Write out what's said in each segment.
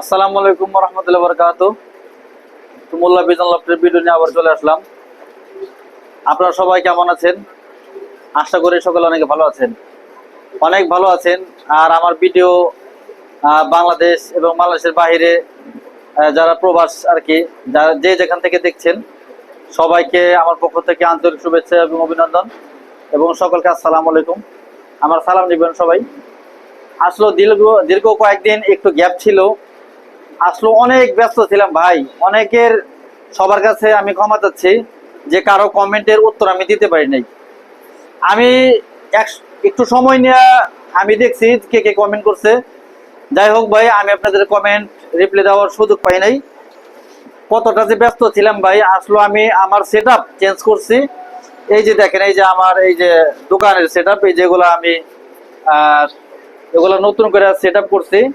আসসালামু আলাইকুম রহমতুল্লাহ বরকাত তুমুল্লাহ বিজন লফটের ভিডিও নিয়ে আবার চলে আসলাম। আপনারা সবাই কেমন আছেন? আশা করি সকলে অনেক ভালো আছেন। অনেক ভালো আছেন। আর আমার ভিডিও বাংলাদেশ এবং বাংলাদেশের আহ, যারা প্রবাস আর কি যারা যে যেখান থেকে দেখছেন সবাইকে আমার পক্ষ থেকে আন্তরিক শুভেচ্ছা এবং অভিনন্দন। এবং সকলকে আসসালামু আলাইকুম। আমার সালাম নেবেন সবাই। আসলো দীর্ঘ দীর্ঘ কয়েকদিন একটু গ্যাপ ছিল। আসলো, অনেক ব্যস্ত ছিলাম ভাই। অনেকের সবার কাছে আমি ক্ষমা চাচ্ছি, যে কারও কমেন্টের উত্তর আমি দিতে পারি নাই। আমি এক- একটু সময় নিয়ে আমি দেখছি কে কে কমেন্ট করছে। যাই হোক ভাই, আমি আপনাদের কমেন্ট রিপ্লাই দেওয়ার সুযোগ পাই নাই। কতটা যে ব্যস্ত ছিলাম ভাই, আসলো আমি আমার সেট চেঞ্জ করছি। এই যে দেখেন, এই যে আমার, এই যে দোকানের সেট এই যেগুলো আমি এগুলো নতুন করে সেট করছি।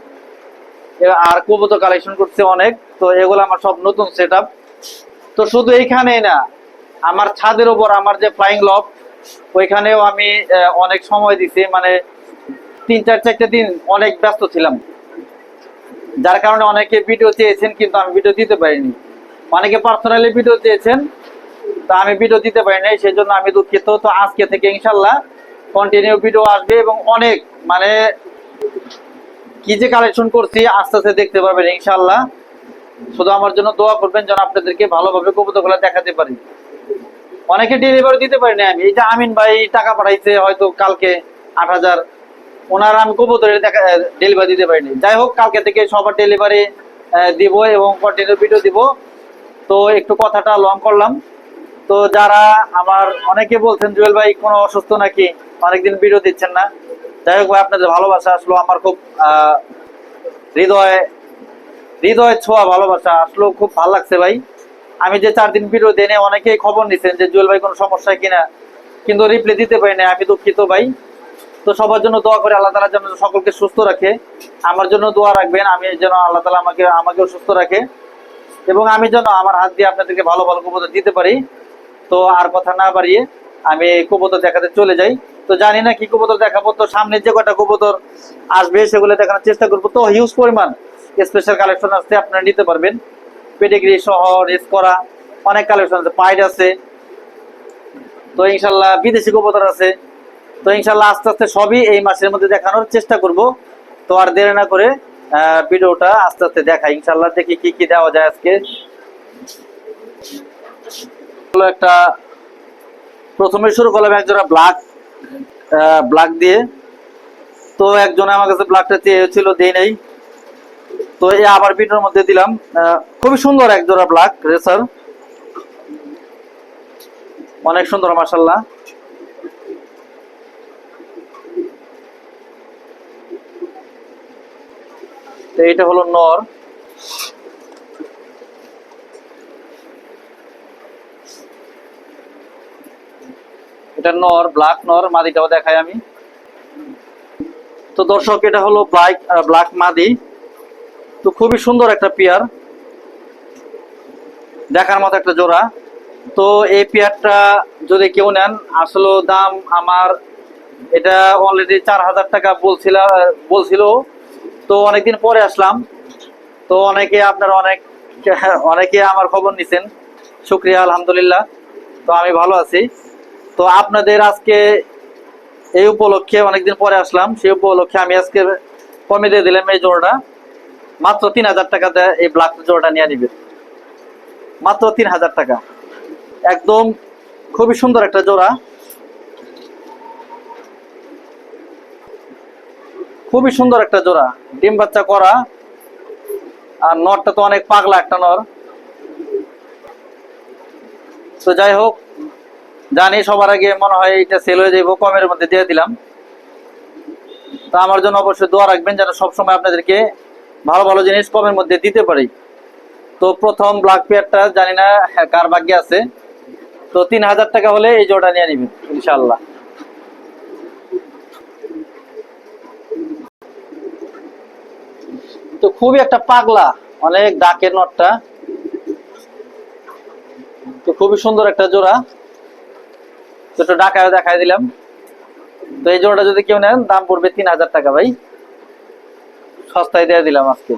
আর কবুতর কালেকশন করছে অনেক, তো এগুলো আমার সব নতুন সেট তো শুধু এইখানেই না, আমার ছাদের ওপর আমার যে ফ্লাইং লফ ওইখানেও আমি অনেক সময় দিছি মানে তিন, চার, চারটে দিন অনেক ব্যস্ত ছিলাম। যার কারণে অনেকে ভিডিও চেয়েছেন, কিন্তু আমি ভিডিও দিতে পারিনি। অনেকে পার্সোনালি ভিডিও চেয়েছেন, তা আমি ভিডিও দিতে পারি নাই সেই জন্য আমি দুঃখিত। তো আজকে থেকে ইনশাল্লাহ কন্টিনিউ ভিডিও আসবে এবং অনেক মানে কি যে কালেকশন করছি, আস্তে আস্তে দেখতে পারবেন ইনশাল্লাহ শুধু আমার জন্য দোয়া করবেন যেন আপনাদেরকে ভালোভাবে কবুতরগুলো দেখাতে পারি। অনেকে ডেলিভারি দিতে পারি না আমি। এই যে আমিন ভাই টাকা পাঠাইছে, হয়তো কালকে আট হাজার। ওনার আমি কবুতরের দেখা ডেলিভারি দিতে পারিনি। যাই হোক, কালকে থেকে সবার ডেলিভারি দিব এবং কন্টিনিউ ভিডিও দিব। তো একটু কথাটা লং করলাম। তো যারা আমার, অনেকে বলছেন, জুয়েল ভাই কোনো অসুস্থ নাকি? অনেকদিন ভিডিও দিচ্ছেন না। যাই হোক ভাই, আপনাদের ভালোবাসা আসলো, আমার খুব হৃদয় হৃদয় ছোঁয়া ভালোবাসা আসলো, খুব ভালো লাগছে ভাই। আমি যে চার দিন ভিডিও দেনে অনেকেই খবর নিছেন যে, জুয়েল ভাই কোনো সমস্যা কিনা, কিন্তু রিপ্লাই দিতে পারি না আমি দুঃখিত ভাই। তো সবার জন্য দোয়া করে আল্লাহ তালা যেন সকলকে সুস্থ রাখে। আমার জন্য দোয়া রাখবেন, আমি যেন আল্লাহ তালা আমাকে, আমাকেও সুস্থ রাখে। এবং আমি যেন আমার হাত দিয়ে আপনাদেরকে ভালো ভালো কবুতর দিতে পারি। তো আর কথা না বাড়িয়ে আমি কবুতর দেখাতে চলে যাই। তো জানি না কি কবুতর দেখাবো, তো সামনে যে কটা কবুতর আসবে সেগুলো দেখানোর চেষ্টা করব। তো হিউজ পরিমাণ স্পেশাল কালেকশন আসছে আপনারা নিতে পারবেন। পেডিগ্রি সহ রেস করা অনেক কালেকশন আছে, পাইড আছে। তো ইনশাল্লাহ বিদেশি কবুতর আছে। তো ইনশাল্লাহ আস্তে আস্তে সবই এই মাসের মধ্যে দেখানোর চেষ্টা করব। তো আর দেরি না করে ভিডিওটা আস্তে আস্তে দেখাই। ইনশাল্লাহ দেখি কি কি দেওয়া যায় আজকে। একটা প্রথমে শুরু করলাম একজোড়া ব্ল্যাক ব্ল্যাক দিয়ে। তো একজন আমার কাছে ব্ল্যাকটা চেয়েছিল দেই নাই। তো এই আবার ভিডিওর মধ্যে দিলাম। খুবই সুন্দর এক জোড়া ব্ল্যাক রেসার অনেক সুন্দর মাসাল্লাহ তো এটা হলো নর। এটা নর ব্ল্যাক নর, মাদিটাও দেখাই আমি। তো দর্শক, এটা হলো ব্ল্যাক ব্ল্যাক মাদি। তো খুবই সুন্দর একটা পেয়ার দেখার মতো একটা জোড়া। তো এই পেয়ারটা যদি কেউ নেন, আসলে দাম আমার এটা অলরেডি চার হাজার টাকা বলছিল বলছিল। তো অনেকদিন পরে আসলাম। তো অনেকে আপনারা অনেক, অনেকে আমার খবর নিছেন। শুক্রিয়া, আলহামদুলিল্লাহ। তো আমি ভালো আছি। তো আপনাদের আজকে এই উপলক্ষে অনেকদিন পরে আসলাম। সেই উপলক্ষে আমি আজকে কমে দিয়ে দিলাম এই জোড়াটা। মাত্র তিন হাজার টাকাতে এই ব্ল্যাক জোড়াটা নিয়ে নিবে। মাত্র তিন হাজার টাকা। একদম খুবই সুন্দর একটা জোড়া। খুবই সুন্দর একটা জোড়া। ডিম বাচ্চা করা। আর নরটা তো অনেক পাগলা একটা নর। তো যাই হোক জানি সবার আগে মনে হয় এটা সেল হয়ে যাইব কমের মধ্যে দিয়ে দিলাম। তা আমার জন্য অবশ্যই দোয়া রাখবেন যেন সবসময় আপনাদেরকে ভালো ভালো জিনিস কমের মধ্যে দিতে পারি। তো প্রথম ব্ল্যাক পেয়ারটা জানি না হ্যাঁ, কার ভাগ্যে আছে। তো তিন হাজার টাকা হলে এই জোড়া নিয়ে নিবেন ইনশাল্লাহ তো খুবই একটা পাগলা অনেক ডাকের নটটা। তো খুবই সুন্দর একটা জোড়া। একটু ডাকায় দেখাই দিলাম। তো এই জোড়াটা যদি কেউ নেন দাম পড়বে তিন হাজার টাকা ভাই। সস্তায় দিয়ে দিলাম আজকে।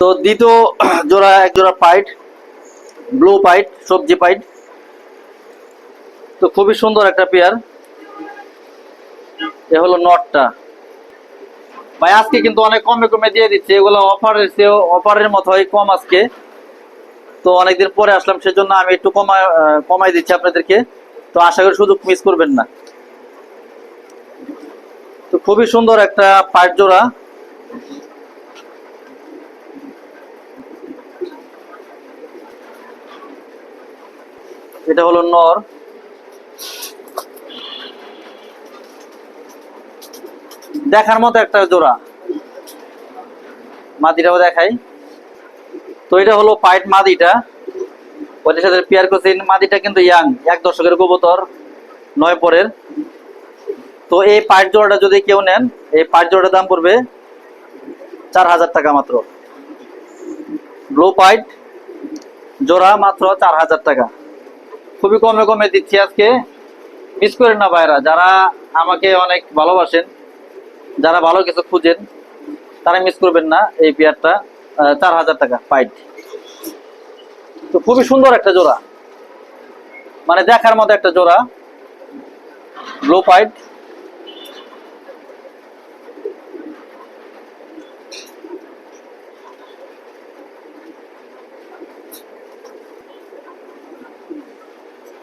তো দ্বিতীয় জোড়া এক জোড়া পাইট ব্লু পাইট সবজি পাইট। তো খুবই সুন্দর একটা পেয়ার এ হলো নটটা ভাই আজকে কিন্তু অনেক কমে কমে দিয়ে দিচ্ছে। এগুলো অফারের চেয়েও অফারের মতো হয় কম আজকে। তো অনেকদিন পরে আসলাম সেজন্য আমি একটু আহ, কমাই দিচ্ছি আপনাদেরকে। তো আশা করি সুযোগ মিস করবেন না। তো খুবই সুন্দর একটা পাইট জোড়া। এটা হলো নর। দেখার মতো একটা জোড়া। মাদিটাও দেখাই। তো এটা হলো পাইট মাদিটা। ওদের সাথে পেয়ার কোচিন মাদিটা কিন্তু ইয়াং এক দশকের কবুতর, নয় পরের। তো এই পাইট জোড়াটা যদি কেউ নেন, এই পাইট জোড়াটার দাম পড়বে চার হাজার টাকা মাত্র। ব্লু পাইট জোড়া মাত্র চার হাজার টাকা। খুবই কমে কমে দিচ্ছি আজকে। মিস করেন না ভাইরা, যারা আমাকে অনেক ভালোবাসেন, যারা ভালো কিছু খুঁজেন, তারা মিস করবেন না এই পেয়ারটা চার হাজার টাকা পাইট। তো খুবই সুন্দর একটা জোড়া। মানে দেখার মতো একটা জোড়া। ব্লু পাইট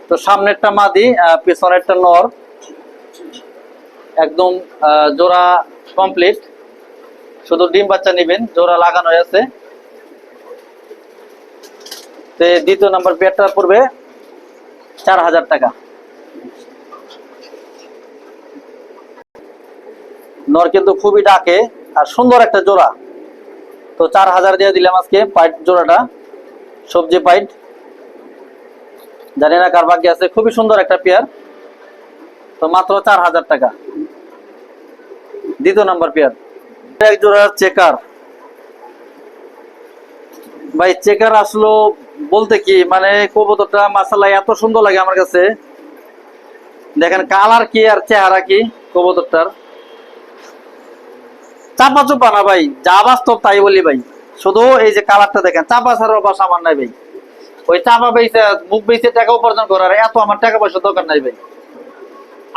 তো সামনেরটা মাদি পেছনেরটা নর। একদম জোড়া কমপ্লিট শুধু ডিম বাচ্চা নেবেন, জোড়া লাগানো আছে। দ্বিতীয় নাম্বার পড়বে চার হাজার টাকা। নর কিন্তু খুবই ডাকে আর সুন্দর একটা জোড়া। তো চার হাজার দিয়ে দিলাম আজকে পাইট জোড়াটা, সবজি পাইট। জানি না কার ভাগ্যে আছে, খুবই সুন্দর একটা পেয়ার। তো মাত্র চার হাজার টাকা। দ্বিতীয় নাম্বার পেয়ার। এক চেকার। ভাই, চেকার আসলো বলতে কি মানে কবুতরটা মাসালা এত সুন্দর লাগে আমার কাছে। দেখেন কালার কি আর চেহারা কি কবুতরটার। চাপা চুপা না ভাই, যা বাস্তব তাই বলি ভাই। শুধু এই যে কালারটা দেখেন, চাপা ছাড়ার অভ্যাস আমার নাই ভাই। ওই চাপা বেচে মুখ বেচে টাকা উপার্জন করার এত আমার টাকা পয়সা দরকার নাই ভাই।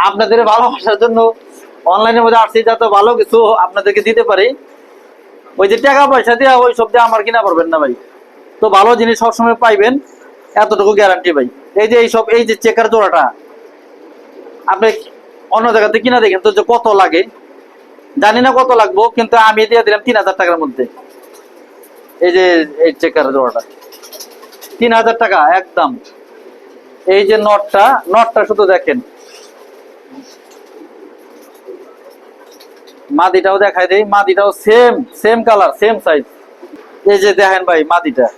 আপনাদের ভালোবাসার জন্য অনলাইনের মধ্যে আসছি যাতে ভালো কিছু আপনাদেরকে দিতে পারি। ওই যে টাকা পয়সা দিয়ে, ওই সব দিয়ে আমার কিনা পারবেন না ভাই। তো ভালো জিনিস সবসময় পাইবেন, এতটুকু গ্যারান্টি ভাই। এই যে এইসব, এই যে চেকার জোড়াটা, আপনি অন্য জায়গাতে কিনা দেখেন তো যে কত লাগে। জানি না কত লাগবো, কিন্তু আমি দিয়ে দিলাম তিন হাজার টাকার মধ্যে। এই যে, এই চেকার জোড়াটা। তিন হাজার টাকা, একদম। এই যে নটটা নটটা শুধু দেখেন। মাদিটাও দেখাই দেয় মাদিটাও same same colour same size এই যে দেখেন ভাই, মাদিটা।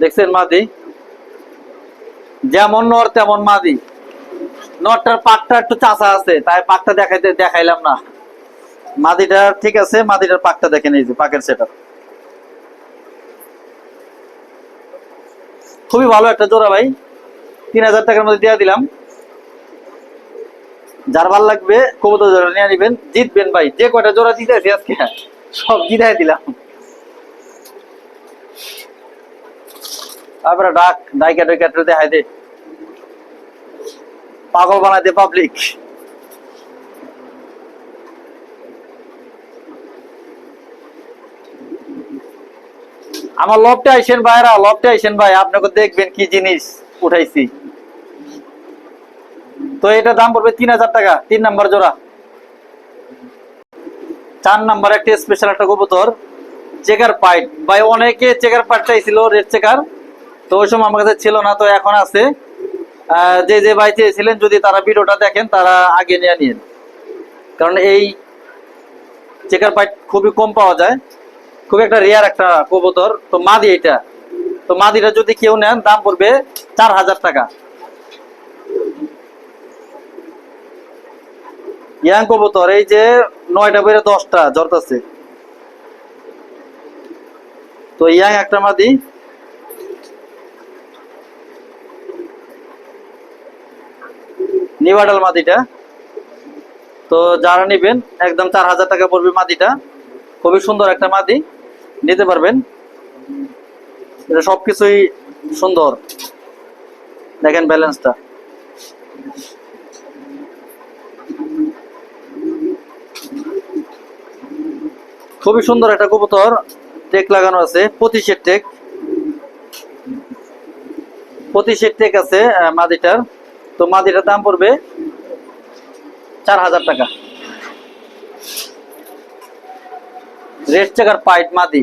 দেখছেন মাদি? যেমন নর, তেমন মাদি। নরটার পাকটা একটু চাচা আছে, তাই পাকটা দেখাইতে দেখাইলাম না। মাদিটা ঠিক আছে, মাদিটার পাকটা দেখেন এই যে, পাকের সেটা খুবই ভালো একটা জোড়া ভাই। তিন হাজার টাকার মধ্যে দিয়ে দিলাম। যার ভালো লাগবে, কবুতর জোড়া নিয়ে নিবেন, জিতবেন ভাই। যে কয়টা জোড়া জিতেছি আজকে, সব জিতাই দিলাম। তারপরে ডাক, ডাইকা ডাইকা দেখাই দে। পাগল বানাই দে পাবলিক আমার লবটে আইসেন ভাইরা লবটে আইসেন ভাই, আপনাকে দেখবেন কি জিনিস উঠাইছি। তো এটা দাম পড়বে তিন হাজার টাকা, তিন নাম্বার জোড়া। চার নাম্বার একটা স্পেশাল একটা কবুতর, চেকার পাইট। ভাই, অনেকে চেকার পাইট চাইছিল, রেড চেকার। তো ওই সময় আমার কাছে ছিল না, তো এখন আছে। যে যে ভাই চেয়েছিলেন, যদি তারা ভিডিওটা দেখেন, তারা আগে নিয়ে নিন। কারণ এই চেকার পাইট খুবই কম পাওয়া যায়। খুব একটা রেয়ার একটা কবুতর। তো মাদি এটা। তো মাদিটা যদি কেউ নেন, দাম পড়বে চার হাজার টাকা। ইয়াং কবুতর, এই যে নয়টা বেড়ে দশটা জরতাছে তো ইয়াং একটা মাদি। নিবাডাল মাদিটা। তো যারা নেবেন, একদম চার হাজার টাকা পড়বে মাদিটা। খুবই সুন্দর একটা মাদি। নিতে পারবেন। সবকিছুই সুন্দর। দেখেন ব্যালেন্সটা। খুবই সুন্দর একটা কবুতর। টেক লাগানো আছে। পঁচিশের টেক। পঁচিশের টেক আছে মাদিটার। তো মাদিটার দাম পড়বে চার হাজার টাকা। রেড চেকার পাইট মাদি।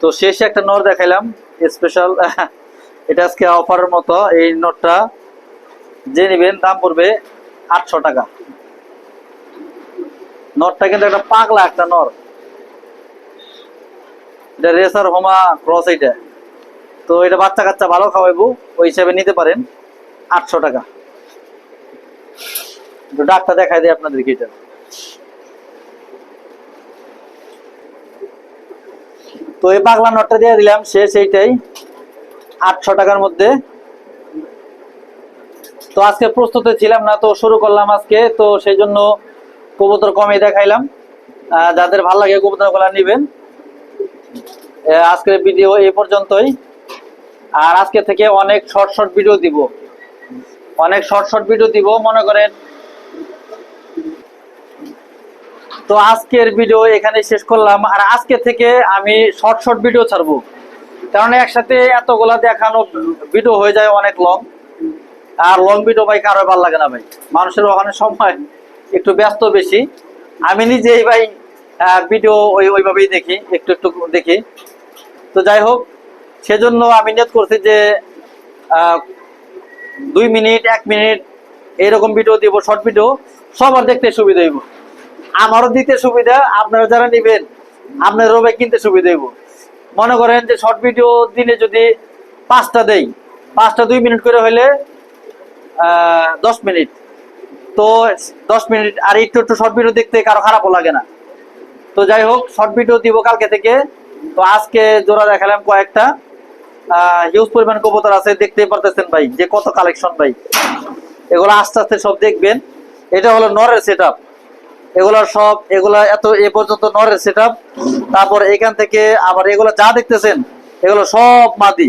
তো শেষে একটা নর দেখাইলাম স্পেশাল এটা আজকে অফারের মতো, এই নোটটা যে নেবেন, দাম পড়বে আটশো টাকা। নরটা কিন্তু একটা পাগলা একটা নর। এটা রেসার হোমা ক্রস এটা তো এটা বাচ্চা কাচ্চা ভালো খাওয়াইবো, ওই হিসাবে নিতে পারেন আটশো টাকা। তো ডাক্তার দেখাই দেয় আপনাদেরকে এটা। তো এই পাগলা নটটা দিয়ে দিলাম, শেষ এইটাই। আটশো টাকার মধ্যে তো আজকে প্রস্তুতে ছিলাম না, তো শুরু করলাম আজকে, তো সেই জন্য কবুতর কমে দেখাইলাম। যাদের ভালো লাগে কবুতরগুলা নিবেন। আজকের ভিডিও এই পর্যন্তই। আর আজকে থেকে অনেক শর্ট শর্ট ভিডিও দিব। অনেক শর্ট শর্ট ভিডিও দিব, মনে করেন। তো আজকের ভিডিও এখানে শেষ করলাম। আর আজকে থেকে আমি শর্ট শর্ট ভিডিও ছাড়বো। কারণ একসাথে এতগুলা দেখানো ভিডিও হয়ে যায় অনেক লং আর লং ভিডিও ভাই কারও ভালো লাগে না ভাই। মানুষের ওখানে সময় একটু ব্যস্ত বেশি। আমি নিজেই ভাই ভিডিও ওই, ওইভাবেই দেখি, একটু একটু দেখি। তো যাই হোক, সেজন্য আমি নিয়ত করছি যে দুই মিনিট, এক মিনিট এরকম ভিডিও দিব শর্ট ভিডিও সবার দেখতে সুবিধা হইব। আমারও দিতে সুবিধা, আপনারা যারা নেবেন আপনারও ভাই কিনতে সুবিধা হইব। মনে করেন যে শর্ট ভিডিও দিনে যদি পাঁচটা দেই, পাঁচটা দুই মিনিট করে হইলে দশ মিনিট। তো দশ মিনিট আর একটু একটু শর্ট ভিডিও দেখতে কারও খারাপও লাগে না। তো যাই হোক শর্ট ভিডিও দিব কালকে থেকে। তো আজকে জোড়া দেখালাম কয়েকটা। হিউজ পরিমাণ কবুতর আছে, দেখতেই পারতেছেন ভাই, যে কত কালেকশন ভাই। এগুলো আস্তে আস্তে সব দেখবেন। এটা হলো নরের সেট আপ এগুলা সব, এগুলা এত এ পর্যন্ত নরের সেট আপ তারপর এখান থেকে আবার এগুলো যা দেখতেছেন, এগুলো সব মাদি।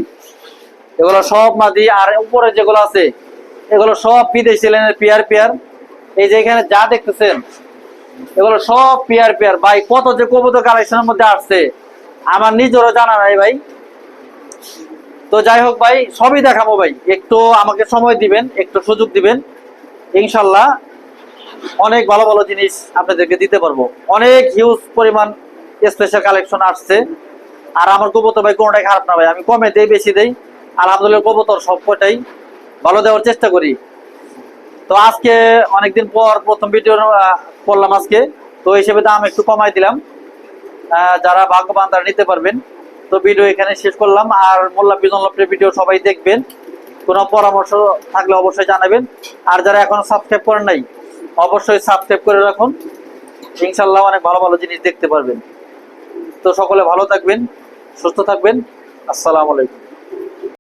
এগুলো সব মাদি, আর উপরে যেগুলো আছে এগুলো সব বিদেশি লাইনের পিয়ার পিয়ার এই যে এখানে যা দেখতেছেন, এগুলো সব পিয়ার পিয়ার ভাই, কত যে কবুতর কালেকশনের মধ্যে আসছে, আমার নিজেরও জানা নাই ভাই। তো যাই হোক ভাই, সবই দেখাবো ভাই। একটু আমাকে সময় দিবেন, একটু সুযোগ দিবেন। ইনশাল্লাহ অনেক ভালো ভালো জিনিস আপনাদেরকে দিতে পারব। অনেক হিউজ পরিমাণ স্পেশাল কালেকশন আসছে। আর আমার কবুতর ভাই কোনোটাই খারাপ না ভাই, আমি কমে দেই, বেশি দেই। আলহামদুলিল্লাহ কবুতর সব কটাই ভালো দেওয়ার চেষ্টা করি। তো আজকে অনেকদিন পর প্রথম ভিডিও করলাম আজকে। তো হিসেবে দাম একটু কমাই দিলাম। যারা ভাগ্যবান তারা নিতে পারবেন। তো ভিডিও এখানে শেষ করলাম। আর মোল্লা বিজন ভিডিও সবাই দেখবেন। কোনো পরামর্শ থাকলে অবশ্যই জানাবেন। আর যারা এখনও সাবস্ক্রাইব করেন নাই, অবশ্যই সাবস্ক্রাইব করে রাখুন। ইনশাল্লাহ অনেক ভালো ভালো জিনিস দেখতে পারবেন। তো সকলে ভালো থাকবেন, সুস্থ থাকবেন। আসসালামু আলাইকুম।